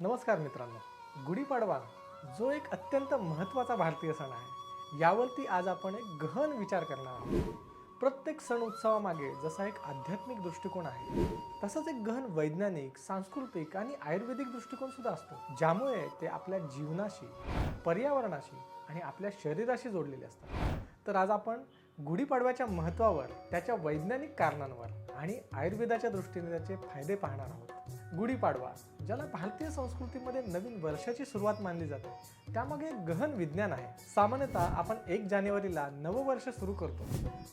नमस्कार मित्रांनो. गुढीपाडवा जो एक अत्यंत महत्त्वाचा भारतीय सण आहे. यावरती आज आपण एक गहन विचार करणार आहोत. प्रत्येक सण उत्सवामागे जसा एक आध्यात्मिक दृष्टिकोन आहे तसंच एक गहन वैज्ञानिक सांस्कृतिक आणि आयुर्वेदिक दृष्टिकोन सुद्धा असतो. ज्यामुळे ते आपल्या जीवनाशी पर्यावरणाशी आणि आपल्या शरीराशी जोडलेले असतात. तर आज आपण गुढीपाडव्याच्या महत्त्वावर त्याच्या वैज्ञानिक कारणांवर आणि आयुर्वेदाच्या दृष्टीने त्याचे फायदे पाहणार आहोत. गुढीपाडवा ज्याला भारतीय संस्कृतीमध्ये नवीन वर्षाची सुरुवात मानली जाते. त्यामागे एक गहन विज्ञान आहे. सामान्यतः आपण एक जानेवारीला नववर्ष सुरू करतो.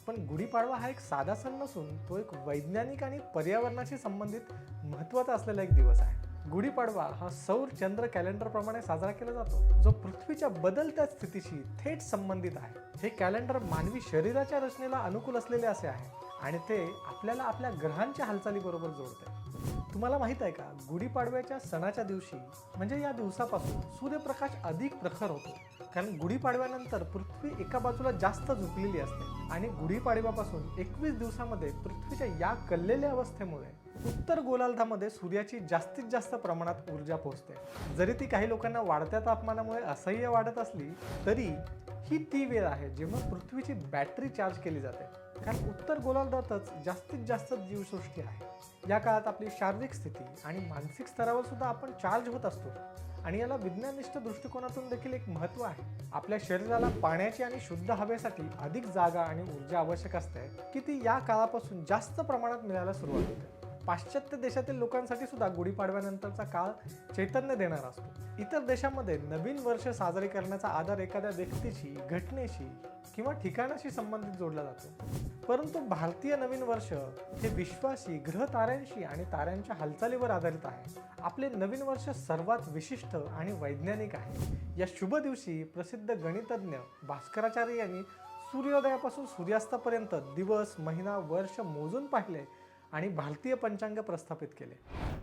पण गुढीपाडवा हा एक साधा सण नसून तो एक वैज्ञानिक आणि पर्यावरणाशी संबंधित महत्त्वाचा असलेला एक दिवस आहे. गुढीपाडवा हा सौर चंद्र कॅलेंडरप्रमाणे साजरा केला जातो. जो पृथ्वीच्या बदलत्या स्थितीशी थेट संबंधित आहे. हे कॅलेंडर मानवी शरीराच्या रचनेला अनुकूल असलेले असे आहे आणि ते आपल्याला आपल्या ग्रहांच्या हालचालीबरोबर जोडते. तुम्हाला माहीत आहे का गुढीपाडव्याच्या सणाच्या दिवशी म्हणजे या दिवसापासून सूर्यप्रकाश अधिक प्रखर होतो. कारण गुढीपाडव्यानंतर पृथ्वी एका बाजूला जास्त झुकलेली असते आणि गुढीपाडव्यापासून एकवीस दिवसामध्ये पृथ्वीच्या या कललेल्या अवस्थेमुळे उत्तर गोलार्धामध्ये सूर्याची जास्तीत जास्त प्रमाणात ऊर्जा पोहोचते. जरी ती काही लोकांना वाढत्या तापमानामुळे असह्य वाढत असली तरी ही ती वेळ आहे जेव्हा पृथ्वीची बॅटरी चार्ज केली जाते. कारण उत्तर गोलार्धातच जास्तीत जास्त जीवसृष्टी आहे. या काळात आपली शारीरिक स्थिती आणि मानसिक स्तरावर सुद्धा आपण चार्ज होत असतो. आणि याला विज्ञानिष्ठ दृष्टिकोनातून देखील एक महत्त्व आहे. आपल्या शरीराला पाण्याची आणि शुद्ध हवेसाठी अधिक जागा आणि ऊर्जा आवश्यक असते की ती या काळापासून जास्त प्रमाणात मिळायला सुरुवात होते. पाश्चात्य देशातील लोकांसाठी सुद्धा गुढीपाडव्यानंतरचा काळ चैतन्य देणारा असतो. इतर देशामध्ये नवीन वर्ष साजरे करण्याचा आधार एखाद्या व्यक्तीशी घटनेशी किंवा ठिकाणाशी संबंधित जोडला जातो. परंतु भारतीय नवीन वर्ष हे विश्वाशी ग्रह ताऱ्यांशी आणि ताऱ्यांच्या हालचालीवर आधारित आहे. आपले नवीन वर्ष सर्वात विशिष्ट आणि वैज्ञानिक आहे. या शुभ दिवशी प्रसिद्ध गणितज्ञ भास्कराचार्य यांनी सूर्योदयापासून सूर्यास्तापर्यंत दिवस महिना वर्ष मोजून पाहिले आणि भारतीय पंचांग प्रस्थापित केले.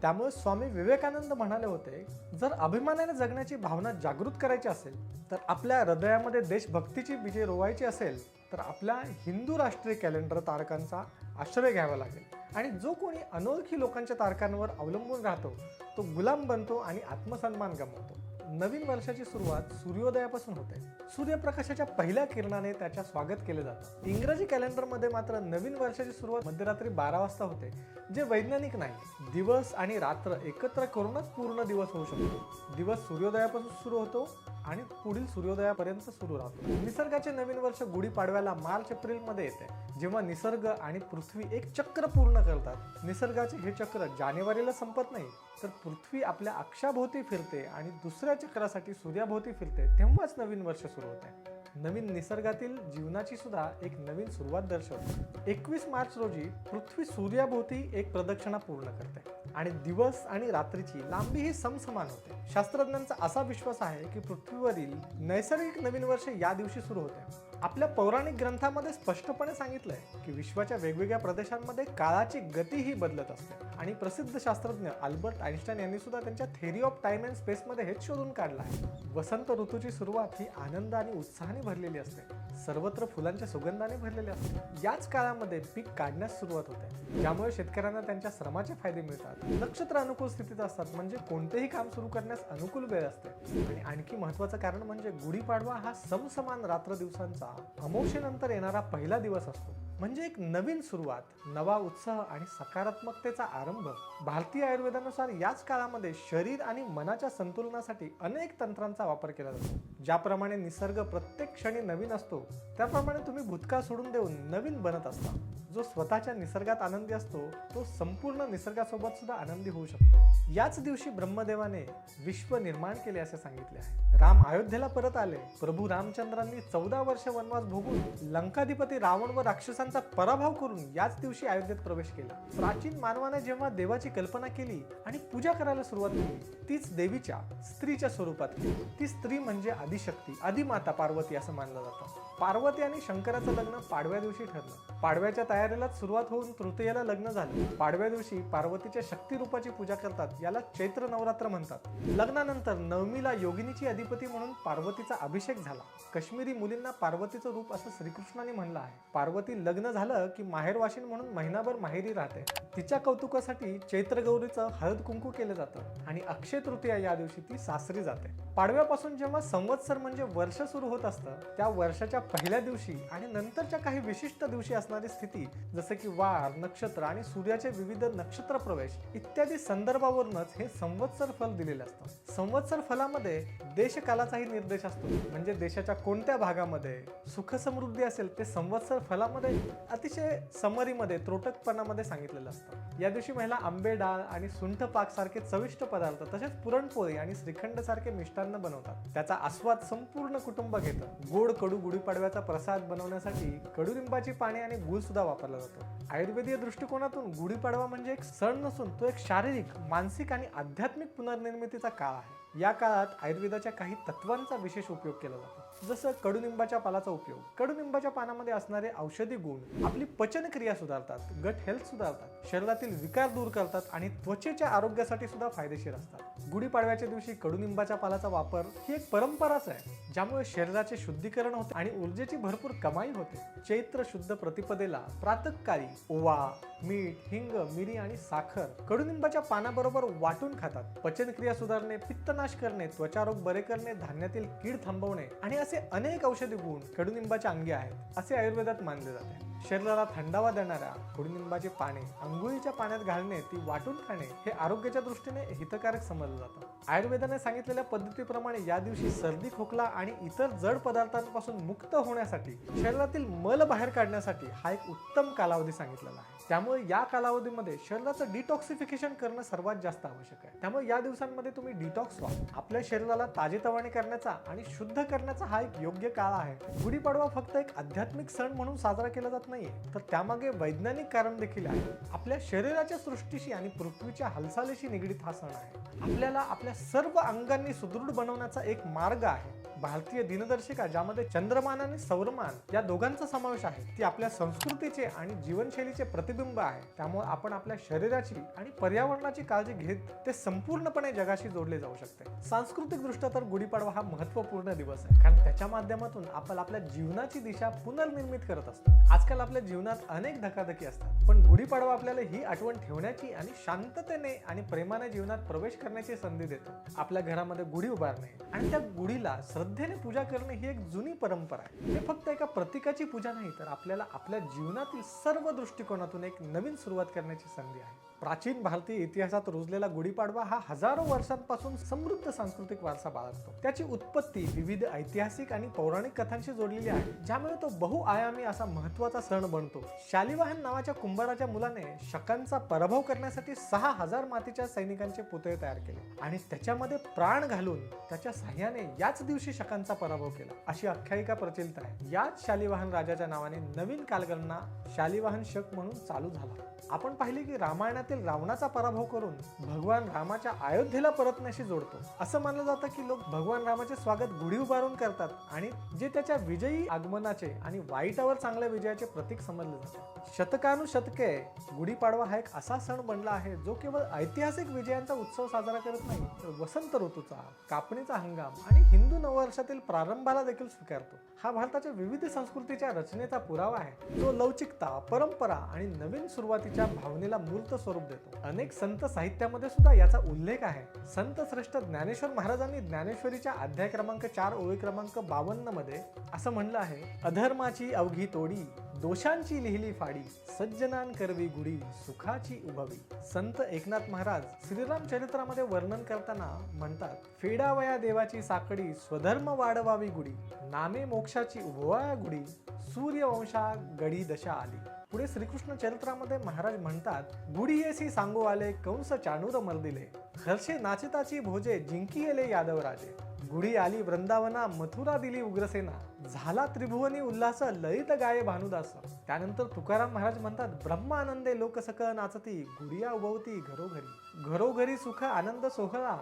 त्यामुळे स्वामी विवेकानंद म्हणाले होते जर अभिमानाने जगण्याची भावना जागृत करायची असेल तर आपल्या हृदयामध्ये देशभक्तीची बीजे रोवायची असेल तर आपल्या हिंदू राष्ट्रीय कॅलेंडर तारकांचा आश्रय घ्यावा लागेल. आणि जो कोणी अनोळखी लोकांच्या तारकांवर अवलंबून राहतो तो गुलाम बनतो आणि आत्मसन्मान गमावतो. नवीन वर्षाची सुरुवात सूर्योदयापासून होते. सूर्यप्रकाशाच्या पहिल्या किरणाने त्याच्या स्वागत केले जातं. इंग्रजी कॅलेंडरमध्ये मात्र नवीन वर्षाची सुरुवात मध्यरात्री बारा वाजता होते जे वैज्ञानिक नाही दिवस आणि रात्र एकत्र करूनच पूर्ण दिवस होऊ शकतो. दिवस सूर्योदयापासून सुरू होतो आणि पुढील सूर्योदयापर्यंत सुरू राहतो. निसर्गाचे नवीन वर्ष गुढीपाडव्याला मार्च एप्रिलमध्ये येते जेव्हा निसर्ग आणि पृथ्वी एक चक्र पूर्ण करतात. निसर्गाचे हे चक्र जानेवारीला संपत नाही तर पृथ्वी आपल्या अक्षाभोवती फिरते आणि दुसऱ्या चक्रासाठी सूर्याभोवती फिरते तेव्हाच नवीन वर्ष सुरू होते. नवीन निसर्गातील जीवनाची सुद्धा एक नवीन सुरुवात दर्शवते. एकवीस मार्च रोजी पृथ्वी सूर्याभोवती एक प्रदक्षिणा पूर्ण करते आणि दिवस आणि रात्रीची लांबी ही समसमान होते. शास्त्रज्ञांचा असा विश्वास आहे की पृथ्वीवरील नैसर्गिक नवीन वर्ष या दिवशी सुरू होते. आपल्या पौराणिक ग्रंथामध्ये स्पष्टपणे सांगितलंय की विश्वाच्या वेगवेगळ्या प्रदेशांमध्ये काळाची गती ही बदलत असते. आणि प्रसिद्ध शास्त्रज्ञ अल्बर्ट आइन्स्टाईन यांनी सुद्धा त्यांच्या थेरी ऑफ टाइम अँड स्पेसमध्ये हेच शोधून काढलं आहे. वसंत ऋतूची सुरुवात ही आनंद आणि उत्साहाने भरलेली असते. सर्वत्र फुलांच्या सुगंधाने भरलेले असते याच काळामध्ये पीक काढण्यास सुरुवात होते. ज्यामुळे शेतकऱ्यांना त्यांच्या श्रमाचे फायदे मिळतात. नक्षत्र अनुकूल स्थितीत असतात म्हणजे कोणतेही काम सुरू करण्यास अनुकूल वेळ असते. आणि आणखी महत्वाचं कारण म्हणजे गुढीपाडवा हा समसमान रात्र दिवसांचा अमोशेनंतर येणारा पहिला दिवस असतो. म्हणजे एक नवीन सुरुवात नवा उत्साह आणि सकारात्मकतेचा आरंभ. भारतीय आयुर्वेदानुसार याच काळामध्ये शरीर आणि मनाच्या संतुलनासाठी अनेक तंत्रांचा वापर केला जातो. ज्याप्रमाणे निसर्ग प्रत्येक क्षणी नवीन असतो त्याप्रमाणे तुम्ही भूतकाळ सोडून देऊन नवीन बनत असता. जो स्वतःच्या निसर्गात आनंदी असतो तो संपूर्ण निसर्गासोबत सुद्धा आनंदी होऊ शकतो. याच दिवशी ब्रह्मदेवाने विश्व निर्माण केले असे सांगितले आहे. राम अयोध्येला परत आले. प्रभू रामचंद्रांनी चौदा वर्ष वनवास भोगून लंकाधिपती रावण व राक्षसांचा पराभव करून याच दिवशी अयोध्येत प्रवेश केला. प्राचीन मानवाने जेव्हा देवाची कल्पना केली आणि पूजा करायला सुरुवात केली तीच देवीच्या स्त्रीच्या स्वरूपात केली. ती स्त्री म्हणजे आदिशक्ती आदिमाता पार्वती असं मानलं जातं. पार्वती आणि शंकराचं लग्न पाडव्या दिवशी ठरलं. पाडव्याच्या तयारीलाच सुरुवात होऊन तृतीयेला लग्न झालं. पाडव्या दिवशी पार्वतीच्या शक्तिरूपाची पूजा करतात याला चैत्र नवरात्र म्हणतात. लग्नानंतर नवमीला योगिनीची अधिपती म्हणून पार्वतीचा अभिषेक झाला. काश्मीरी मुलींना पार्वतीचं रूप असं श्रीकृष्णाने म्हणलं आहे. पार्वती लग्न झालं की माहेरवाशीन म्हणून महिनाभर माहेरी राहते. तिच्या कौतुकासाठी चैत्र गौरीचं हळद कुंकू केलं जातं आणि अक्षय तृतीया या दिवशी ती सासरी जाते. पाडव्यापासून जेव्हा संवत्सर म्हणजे वर्ष सुरू होत असतं त्या वर्षाच्या पहिल्या दिवशी आणि नंतरच्या काही विशिष्ट दिवशी असतात असणारी स्थिती जसं की वार नक्षत्र आणि सूर्याचे विविध नक्षत्र प्रवेश इत्यादी संदर्भावरूनच हे संवत्सर फल दिलेलं असतं. संवत्सर फलामध्ये देशकालाचाही निर्देश असतो. म्हणजे देशाच्या कोणत्या भागामध्ये सुख समृद्धी असेल ते संवत्सर फलामध्ये अतिशय समरीमध्ये त्रोटकपणामध्ये सांगितलेलं असतं. या दिवशी महिला आंबे डाळ आणि सुंठ पाक सारखे चविष्ट पदार्थ तसेच पुरणपोळी आणि श्रीखंड सारखे मिष्टान्न बनवतात. त्याचा आस्वाद संपूर्ण कुटुंब घेतं. गोड कडू गुढीपाडव्याचा प्रसाद बनवण्यासाठी कडुलिंबाची पाने आणि गुळसुद्धा वापरला जातो. आयुर्वेदीय दृष्टिकोनातून गुढीपाडवा म्हणजे एक सण नसून तो एक शारीरिक मानसिक आणि आध्यात्मिक पुनर्निर्मितीचा काळ आहे. या काळात आयुर्वेदाच्या काही तत्वांचा विशेष उपयोग केला जातो. जसं कडुनिंबाच्या पालाचा उपयोग. कडुनिंबाच्या पानामध्ये असणारे औषधी गुण आपली पचनक्रिया सुधारतात गट हेल्थ सुधारतात शरीरातील विकार दूर करतात आणि त्वचेच्या आरोग्यासाठी सुद्धा फायदेशीर असतात. गुढीपाडव्याच्या दिवशी कडुनिंबाच्या पालाचा वापर ही एक परंपराच आहे ज्यामुळे शरीराचे शुद्धीकरण होते आणि ऊर्जेची भरपूर कमाई होते. चैत्र शुद्ध प्रतिपदेला प्रातकाळी ओवा मीठ हिंग मिरी आणि साखर कडुनिंबाच्या पानाबरोबर वाटून खातात. पचनक्रिया सुधारणे पित्तनाश करणे त्वचारोग बरे करणे धान्यातील कीड थांबवणे आणि असे अनेक औषधी गुण कडुनिंबाच्या अंगी आहेत असे आयुर्वेदात मानले जाते. शरीराला थंडावा देणाऱ्या कडुनिंबाचे पाने अंघोळीच्या पाण्यात घालणे ती वाटून खाणे हे आरोग्याच्या दृष्टीने हितकारक समजलं जातं. आयुर्वेदाने सांगितलेल्या पद्धतीप्रमाणे या दिवशी सर्दी खोकला आणि इतर जड पदार्थांपासून मुक्त होण्यासाठी शरीरातील मल बाहेर काढण्यासाठी हा एक उत्तम कालावधी सांगितलेला आहे. त्यामुळे या कालावधीमध्ये शरीराचं डिटॉक्सिफिकेशन करणं सर्वात जास्त आवश्यक आहे. त्यामुळे या दिवसांमध्ये तुम्ही डिटॉक्स व्हा. आपल्या शरीराला ताजेतवाने करण्याचा आणि शुद्ध करण्याचा हा एक योग्य काळ आहे. गुढीपाडवा फक्त एक आध्यात्मिक सण म्हणून साजरा केला जात नाहीये. तर त्यामागे वैज्ञानिक कारण देखील आहे. आपल्या शरीराच्या सृष्टीशी आणि पृथ्वीच्या हालचालीशी निगडीत हा सण आहे. आपल्याला आपल्या सर्व अंगांनी सुदृढ बनवण्याचा एक मार्ग आहे. भारतीय दिनदर्शिका ज्यामध्ये चंद्रमान आणि सौरमान या दोघांचा समावेश आहे ती आपल्या संस्कृतीचे आणि जीवनशैलीचे प्रतिबिंब आहे. त्यामुळे आपण आपल्या शरीराची आणि पर्यावरणाची काळजी घेत ते संपूर्णपणे जगाशी जोडले जाऊ शकते. सांस्कृतिक दृष्ट्या तर गुढीपाडवा हा महत्त्वपूर्ण दिवस आहे. कारण त्याच्या माध्यमातून आपण आपल्या जीवनाची दिशा पुनर्निर्मित करत असतो. आजकाल आपल्या जीवनात अनेक धकाधकी असतात. पण गुढीपाडवा आपल्याला ही आठवण ठेवण्याची आणि शांततेने आणि प्रेमाने जीवनात प्रवेश करण्याची संधी देतो. आपल्या घरामध्ये गुढी उभारणे आणि त्या गुढीला श्रद्धेने पूजा करणे ही एक जुनी परंपरा आहे. हे फक्त एका प्रतीकाची पूजा नाही तर आपल्याला आपल्या जीवनातील सर्व दृष्टिकोनातून एक नवीन सुरुवात करण्याची संधी आहे. प्राचीन भारतीय इतिहासात रुजलेला गुढीपाडवा हा हजारो वर्षांपासून समृद्ध सांस्कृतिक वारसा बाळगतो. त्याची उत्पत्ती विविध ऐतिहासिक आणि पौराणिक कथांशी जोडलेली आहे ज्यामुळे तो बहुआयामी असा महत्त्वाचा सण बनतो. शालिवाहन नावाच्या कुंभाराच्या मुलाने शकांचा पराभव करण्यासाठी सहा हजार मातीच्या सैनिकांचे पुतळे तयार केले आणि त्याच्यामध्ये प्राण घालून त्याच्या सहाय्याने याच दिवशी शकांचा पराभव केला. अशी आख्यायिका प्रचलित आहे. याच शालिवाहन राजाच्या नावाने नवीन कालगणना शालिवाहन शक म्हणून चालू झाला. आपण पाहिले की रामायणात युद्धातील रावणाचा पराभव करून भगवान रामाच्या अयोध्येला परतण्याशी जोडतो. असं मानलं जातं की लोक भगवान रामाचे स्वागत गुढी उभारून करतात आणि जे त्याच्या विजयी आगमनाचे आणि वाईटावर चांगल्या विजयाचे प्रतीक समजले जाते. शतकानुशतके गुढीपाडवा हा एक असा सण बनला आहे जो केवळ ऐतिहासिक विजयांचा उत्सव साजरा करत नाही तर वसंत ऋतूचा कापणीचा हंगाम आणि हिंदू नववर्षातील प्रारंभाला देखील स्वीकारतो. हा भारताच्या विविध संस्कृतीच्या रचनेचा पुरावा आहे. जो लवचिकता परंपरा आणि नवीन सुरुवातीच्या भावनेला मूर्त स्वरूप देतो. अनेक संत साहित्यामध्ये सुद्धा याचा उल्लेख आहे. संत श्रेष्ठ ज्ञानेश्वर महाराजांनी ज्ञानेश्वरीच्या अध्याय क्रमांक चार ओळी क्रमांक बावन्नमध्ये असं म्हणलं आहे अधर्माची अवघी तोडी दोषांची लिहिली फाडी सज्जनान करवी गुढी सुखाची उभवी. संत एकनाथ महाराज श्रीराम चरित्रामध्ये वर्णन करताना म्हणतात फेडावया देवाची साकडी स्वधर्म वाढवावी गुढी नामे मोक्षाची उभवाया गुढी सूर्यवंशा गडी दशा आली. पुढे श्रीकृष्ण चरित्रामध्ये महाराज म्हणतात गुढी येसी सांगू आले कंस चाणूर मर्दिले हर्षे नाचिताची भोजे जिंकी येले यादवराजे गुढी आली वृंदावना मथुरा दिली उग्रसेना झाला त्रिभुवनी उल्हास ललित गाये भानुदास. त्यानंतर तुकाराम महाराज म्हणतात ब्रह्मानंदे लोकसकळ नाचती गुडिया उभवती घरोघरी घरोघरी सुख आनंद सोहळा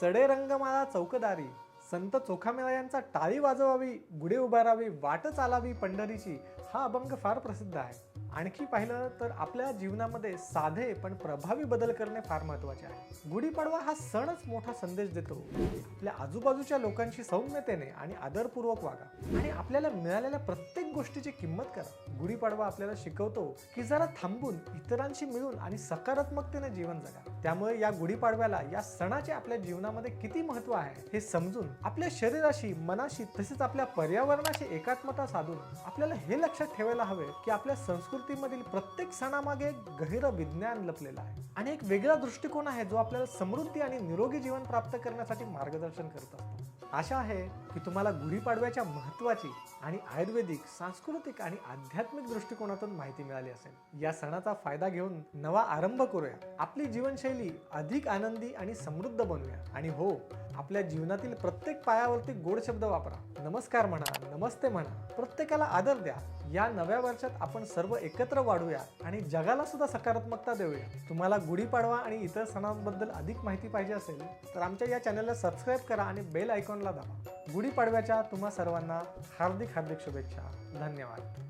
सडे रंगमाला चौकदारी संत चोखामेळा यांचा टाळी वाजवावी गुढे उभारावी वाट चालावी पंढरीची हा अभंग फार प्रसिद्ध आहे. आणखी पाहिलं तर आपल्या जीवनामध्ये साधे पण प्रभावी बदल करणे फार महत्त्वाचे आहे. गुढीपाडवा हा सणच मोठा संदेश देतो. आपल्या आजूबाजूच्या लोकांशी सौम्यतेने आणि आदरपूर्वक वागा. आणि आपल्याला मिळालेल्या प्रत्येक गोष्टीची किंमत करा. गुढीपाडवा आपल्याला शिकवतो की जरा थांबून इतरांशी मिळून आणि सकारात्मकतेने जीवन जगा. त्यामुळे या गुढीपाडव्याला या सणाचे आपल्या जीवनामध्ये किती महत्त्व आहे हे समजून आपल्या शरीराशी मनाशी तसेच आपल्या पर्यावरणाशी एकात्मता साधून आपल्याला हे लक्ष लक्षात ठेवायला हवे की आपल्या संस्कृतीमधील प्रत्येक सणामागे एक गहिरं विज्ञान लपलेलं आहे. आणि एक वेगळा दृष्टिकोन आहे जो आपल्याला समृद्धी आणि निरोगी जीवन प्राप्त करण्यासाठी मार्गदर्शन करत असतो. आशा आहे की तुम्हाला गुढीपाडव्याच्या महत्त्वाची आणि आयुर्वेदिक सांस्कृतिक आणि आध्यात्मिक दृष्टिकोनातून माहिती मिळाली असेल. या सणाचा फायदा घेऊन नवा आरंभ करूया. आपली जीवनशैली अधिक आनंदी आणि समृद्ध बनवूया आणि हो आपल्या जीवनातील प्रत्येक पायावरती गोड शब्द वापरा. नमस्कार म्हणा नमस्ते म्हणा प्रत्येकाला आदर द्या. या नव्या वर्षात आपण सर्व एकत्र वाढूया आणि जगाला सुद्धा सकारात्मकता देऊया. तुम्हाला गुढीपाडवा आणि इतर सणांबद्दल अधिक माहिती पाहिजे असेल तर आमच्या या चॅनलला सबस्क्राईब करा आणि बेल आयकॉनला दावा. गुढीपाडव्याच्या तुम्हा सर्वांना हार्दिक हार्दिक शुभेच्छा. धन्यवाद.